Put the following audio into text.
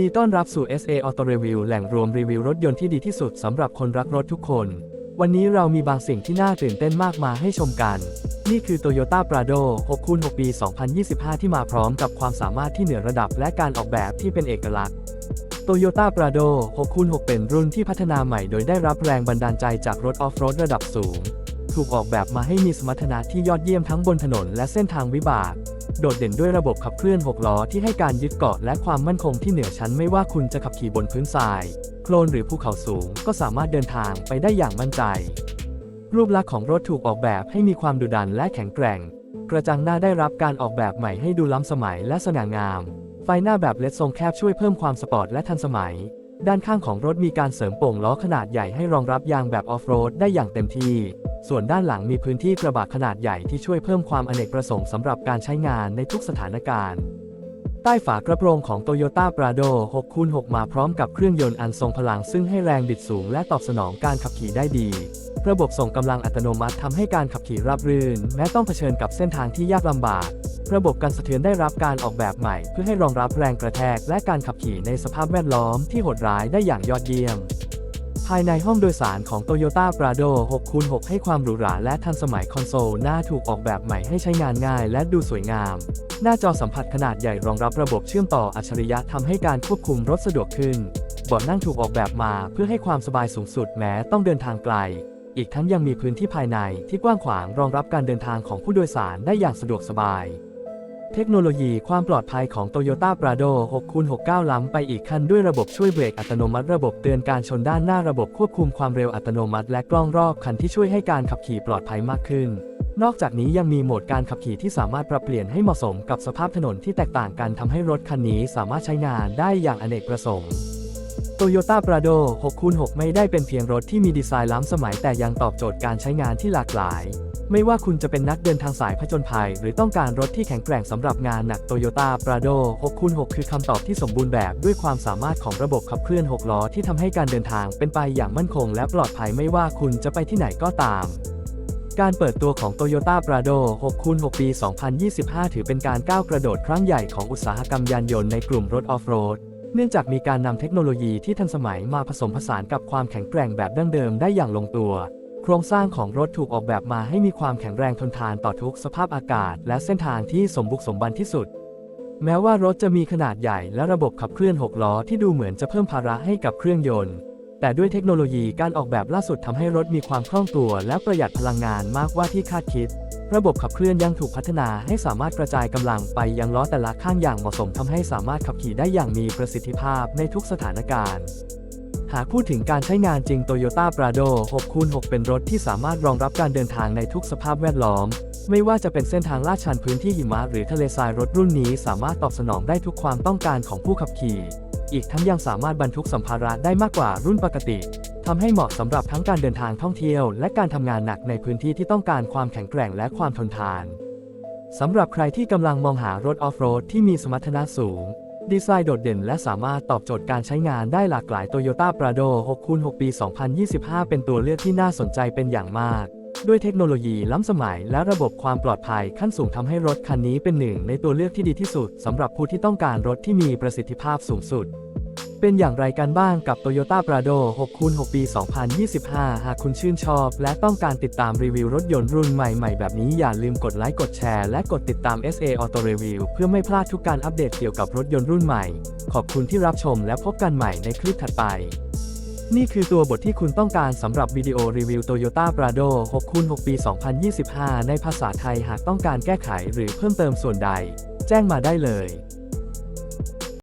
ดีต้อนรับสู่ SA Auto Review แหล่งรวมรีวิวรถยนต์ที่ดีที่สุดสำหรับคนรักรถทุกคน วันนี้เรามีบางสิ่งที่น่าตื่นเต้นมากมาให้ชมกัน นี่คือ Toyota Prado 6คูณ6ปี 2025 ที่มาพร้อมกับความสามารถที่เหนือระดับและการออกแบบที่เป็นเอกลักษณ์ Toyota Prado 6คูณ6เป็นรุ่นที่พัฒนาใหม่ โดยได้รับแรงบันดาลใจจากรถออฟโรดระดับสูง ถูกออกแบบมาให้มีสมรรถนะที่ยอดเยี่ยมทั้งบนถนนและเส้นทางวิบาก โดดเด่นด้วยระบบขับเคลื่อน 6 ล้อที่ให้การยึดเกาะและความมั่นคงที่เหนือชั้นไม่ว่าคุณจะขับขี่บนพื้นทราย โคลนหรือภูเขาสูง ก็สามารถเดินทางไปได้อย่างมั่นใจ รูปลักษณ์ของรถถูกออกแบบให้มีความดุดันและแข็งแกร่ง กระจังหน้าได้รับการออกแบบใหม่ให้ดูล้ำสมัยและสง่างาม ไฟหน้าแบบเลดทรงแคบช่วยเพิ่มความสปอร์ตและทันสมัย ด้านข้างของรถมีการเสริมโป่งล้อขนาดใหญ่ให้รองรับยางแบบออฟโรดได้อย่างเต็มที่ ส่วนด้านหลังมีพื้นที่กระบะขนาดใหญ่ที่ช่วยเพิ่มความอเนกประสงค์สำหรับการใช้งานในทุกสถานการณ์ ใต้ฝากระโปรงของ Toyota Prado 6คูณ6มาพร้อมกับเครื่องยนต์อันทรงพลังซึ่งให้แรงบิดสูงและตอบสนองการขับขี่ได้ดี ระบบส่งกำลังอัตโนมัติทำให้การขับขี่ราบรื่น แม้ต้องเผชิญกับเส้นทางที่ยากลำบาก ระบบกันสะเทือนได้รับการออกแบบใหม่ เพื่อให้รองรับแรงกระแทกและการขับขี่ในสภาพแวดล้อมที่โหดร้ายได้อย่างยอดเยี่ยม ภายในห้องโดยสารของ Toyota Prado 6คูณ6ให้ความหรูหราและทันสมัยคอนโซลหน้าถูกออกแบบใหม่ให้ใช้งานง่ายและดูสวยงาม หน้าจอสัมผัสขนาดใหญ่รองรับระบบเชื่อมต่ออัจฉริยะทำให้การควบคุมรถสะดวกขึ้นเบาะนั่งถูกออกแบบมาเพื่อให้ความสบายสูงสุดแม้ต้องเดินทางไกล อีกทั้งยังมีพื้นที่ภายในที่กว้างขวางรองรับการเดินทางของผู้โดยสารได้อย่างสะดวกสบาย เทคโนโลยีความปลอดภัยของ Toyota Prado 6คูณ6 9 ล้ำไปอีกขั้นด้วยระบบช่วยเบรกอัตโนมัติระบบเตือนการชนด้านหน้าระบบควบคุมความเร็วอัตโนมัติและกล้องรอบคันที่ช่วยให้การขับขี่ปลอดภัยมากขึ้น นอกจากนี้ยังมีโหมดการขับขี่ที่สามารถปรับเปลี่ยนให้เหมาะสมกับสภาพถนนที่แตกต่างกันทำให้รถคันนี้สามารถใช้งานได้อย่างอเนกประสงค์ Toyota Prado 6คูณ6ไม่ได้เป็นเพียงรถที่มีดีไซน์ล้ำสมัยแต่ยังตอบโจทย์การใช้งานที่หลากหลาย ไม่ว่าคุณจะเป็นนักเดินทางสายผจญภัย หรือต้องการรถที่แข็งแกร่งสำหรับงานหนัก Toyota Prado 6คูณ6คือคำตอบที่สมบูรณ์แบบด้วยความสามารถของระบบขับเคลื่อน 6 ล้อที่ทำให้การเดินทางเป็นไปอย่างมั่นคง และปลอดภัยไม่ว่าคุณจะไปที่ไหนก็ตามการเปิดตัวของ Toyota Prado 6คูณ6ปี 2025 ถือเป็นการก้าวกระโดดครั้งใหญ่ของอุตสาหกรรมยานยนต์ในกลุ่มรถออฟโรด เนื่องจากมีการนำเทคโนโลยีที่ทันสมัยมาผสมผสานกับความแข็งแกร่งแบบดั้งเดิมได้อย่างลงตัว โครงสร้างของรถถูกออกแบบมาให้มีความแข็งแรงทนทานต่อทุกสภาพอากาศ และเส้นทางที่สมบุกสมบันที่สุด แม้ว่ารถจะมีขนาดใหญ่และระบบขับเคลื่อน6ล้อที่ดูเหมือนจะเพิ่มภาระให้กับเครื่องยนต์ แต่ด้วยเทคโนโลยีการออกแบบล่าสุดทำให้รถมีความคล่องตัว และประหยัดพลังงานมากกว่าที่คาดคิด ระบบขับเคลื่อนยังถูกพัฒนาให้สามารถกระจายกำลังไปยังล้อแต่ละข้างอย่างเหมาะสมทำให้สามารถขับขี่ได้อย่างมีประสิทธิภาพในทุกสถานการณ์ หากพูดถึงการใช้งานจริง Toyota Prado 6คูณ6เป็นรถที่สามารถรองรับการเดินทางในทุกสภาพแวดล้อม ไม่ว่าจะเป็นเส้นทางลาดชันพื้นที่หิมะหรือทะเลทรายรถรุ่นนี้สามารถตอบสนองได้ทุกความต้องการของผู้ขับขี่ อีกทั้งยังสามารถบรรทุกสัมภาระได้มากกว่ารุ่นปกติทำให้เหมาะสำหรับทั้งการเดินทางท่องเที่ยว และการทำงานหนักในพื้นที่ที่ต้องการความแข็งแกร่งและความทนทานสำหรับใครที่กำลังมองหารถออฟโรดที่มีสมรรถนะสูง ดีไซน์โดดเด่นและสามารถตอบโจทย์การใช้งานได้หลากหลาย Toyota Prado 6คูณ6ปี 2025 เป็นตัวเลือกที่น่าสนใจเป็นอย่างมาก ด้วยเทคโนโลยีล้ำสมัยและระบบความปลอดภัยขั้นสูงทำให้รถคันนี้เป็นหนึ่งในตัวเลือกที่ดีที่สุดสำหรับผู้ที่ต้องการรถที่มีประสิทธิภาพสูงสุด เป็นอย่างไรกันบ้างกับ Toyota Prado 6คูณ6ปี 2025 หากคุณชื่นชอบ และต้องการติดตามรีวิวรถยนต์รุ่นใหม่ๆ แบบนี้อย่าลืมกดไลค์กดแชร์และกดติดตาม SA Auto Review เพื่อไม่พลาดทุกการอัปเดตเกี่ยวกับรถยนต์รุ่นใหม่ ขอบคุณที่รับชมและพบกันใหม่ในคลิปถัดไป นี่คือตัวบทที่คุณต้องการสำหรับวิดีโอรีวิว Toyota Prado 6คูณ6ปี 2025 ในภาษาไทยหากต้องการแก้ไขหรือเพิ่มเติมส่วนใด แจ้งมาได้เลย